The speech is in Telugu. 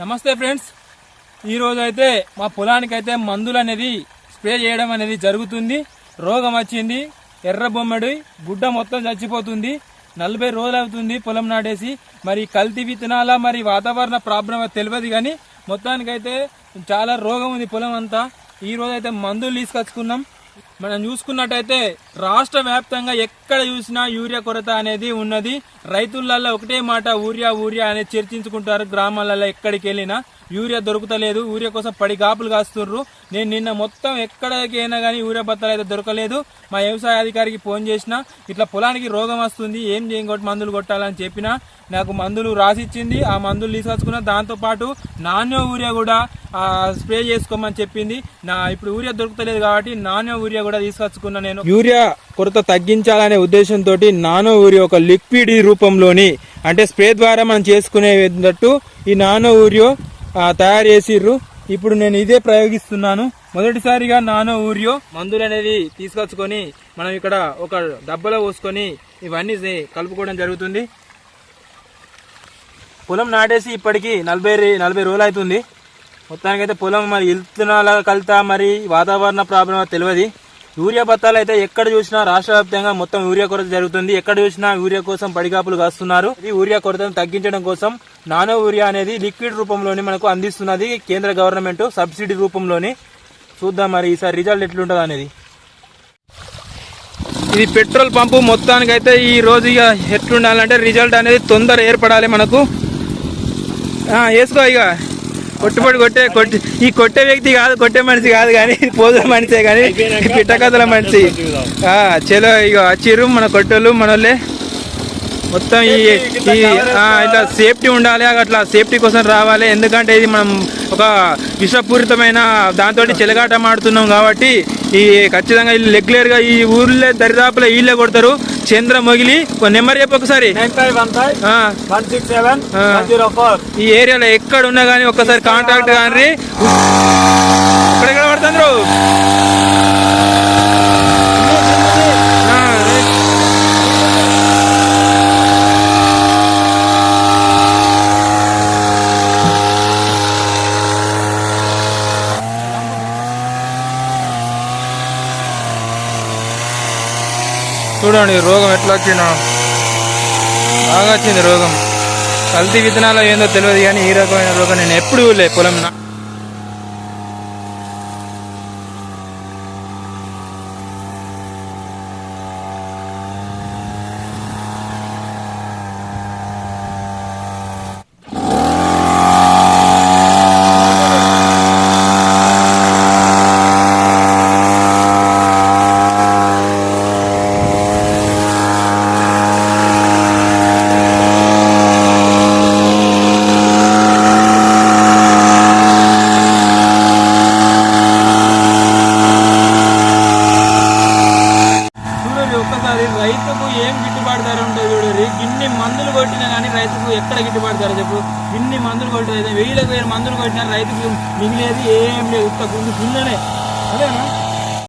నమస్తే ఫ్రెండ్స్. ఈరోజు అయితే మా పొలానికి అయితే మందులు అనేది స్ప్రే చేయడం అనేది జరుగుతుంది. రోగం వచ్చింది ఎర్ర బొమ్మడి గుడ్డ మొత్తం చచ్చిపోతుంది. నలభై రోజులు అవుతుంది పొలం నాటేసి. మరి కల్తీ విత్తనాల మరి వాతావరణ ప్రాబ్లం తెలియదు కానీ మొత్తానికైతే చాలా రోగం ఉంది పొలం అంతా. ఈ రోజు అయితే మందులు తీసుకొచ్చుకున్నాం. మనం చూసుకున్నట్టయితే రాష్ట్ర వ్యాప్తంగా ఎక్కడ చూసినా యూరియా కొరత అనేది ఉన్నది. రైతులలో ఒకటే మాట ఊరియా ఊరియా అనేది చర్చించుకుంటారు. గ్రామాలలో ఎక్కడికి వెళ్ళినా యూరియా దొరుకుతలేదు. యూరియా కోసం పడి గాపులు కాస్తుర్రు నేను నిన్న మొత్తం ఎక్కడికైనా కానీ యూరియా బత్తాలు అయితే దొరకలేదు. మా వ్యవసాయ అధికారికి ఫోన్ చేసిన ఇట్లా పొలానికి రోగం వస్తుంది ఏం చేయగొట్టి మందులు కొట్టాలని చెప్పిన నాకు మందులు రాసిచ్చింది. ఆ మందులు తీసుకొచ్చుకున్న దాంతో పాటు నాణ్య యూరియా కూడా స్ప్రే చేసుకోమని చెప్పింది. నా ఇప్పుడు యూరియా దొరుకుతలేదు కాబట్టి నాణ్య యూరియా కూడా తీసుకొచ్చుకున్నా నేను. యూరియా కొరత తగ్గించాలనే ఉద్దేశంతో నానో యూరియా ఒక లిక్విడ్ రూపంలోని అంటే స్ప్రే ద్వారా మనం చేసుకునేటట్టు ఈ నానో యూరియో తయారు చేసిర్రు. ఇప్పుడు నేను ఇదే ప్రయోగిస్తున్నాను. మొదటిసారిగా నానో ఊరియో మందులు అనేది తీసుకొచ్చుకొని మనం ఇక్కడ ఒక డబ్బాలో పోసుకొని ఇవన్నీ కలుపుకోవడం జరుగుతుంది. పొలం నాటేసి ఇప్పటికీ నలభై నలభై రోజులు అవుతుంది. మొత్తానికి అయితే పొలం మరి ఇల్తునాల కలుతా మరి వాతావరణ ప్రాబ్లం తెలియదు. యూరియా బత్తాలు అయితే ఎక్కడ చూసినా రాష్ట్ర వ్యాప్తంగా మొత్తం యూరియా కొరత జరుగుతుంది. ఎక్కడ చూసినా యూరియా కోసం పడిగాపులు కాస్తున్నారు. ఇది యూరియా కొరతను తగ్గించడం కోసం నానో యూరియా అనేది లిక్విడ్ రూపంలోనే మనకు అందిస్తున్నది కేంద్ర గవర్నమెంట్ సబ్సిడీ రూపంలోని. చూద్దాం మరి ఈసారి రిజల్ట్ ఎట్లుంటుంది అనేది. ఇది పెట్రోల్ పంపు మొత్తానికైతే ఈ రోజు ఇక ఎట్లుండాలంటే రిజల్ట్ అనేది తొందర ఏర్పడాలి మనకు. వేసుకో ఇక. కొట్టుబడి కొట్టే కొట్టి ఈ కొట్టే వ్యక్తి కాదు కొట్టే మనిషి కాదు కానీ పోదుల మనిషే కానీ పిట్టకథల మనిషి. ఆ, చలో ఇక వచ్చిర్రు మన కొట్టోళ్ళు మనోళ్ళే. మొత్తం ఈ ఈ ఇట్లా సేఫ్టీ ఉండాలి అట్లా సేఫ్టీ కోసం రావాలి. ఎందుకంటే ఇది మనం ఒక విషపూరితమైన దాంతో చెలగాట ఆడుతున్నాం కాబట్టి ఈ ఖచ్చితంగా వీళ్ళు రెగ్యులర్గా ఈ ఊర్లో దరిదాపులో వీళ్ళే కొడతారు. చంద్ర మొగిలి నెంబర్ చెప్పు ఒకసారి. ఈ ఏరియాలో ఎక్కడ ఉన్నా కానీ ఒక్కసారి కాంటాక్ట్ కానీ ఎక్కడెక్కడ పడుతుండ్రు ఆ, చూడండి రోగం ఎట్లా వచ్చినా బాగా వచ్చింది రోగం. కల్తీ విత్తనాలు ఏందో తెలియదు కానీ ఈ రకమైన రోగం నేను ఎప్పుడు చూడలే పొలం నా- రైతుకు ఏం గిట్టుబాటు ధర ఉంటుంది చూడండి ఇన్ని మందులు కొట్టినా కానీ రైతుకు ఎక్కడ గిట్టుబాటు ధర చెప్పు. ఇన్ని మందులు కొట్టిన వెయ్యిలకు వేల మందులు కొట్టినా రైతుకు మిగిలేదు ఏం లేదు. ఇంత గుండు గుండెనే అదేనా?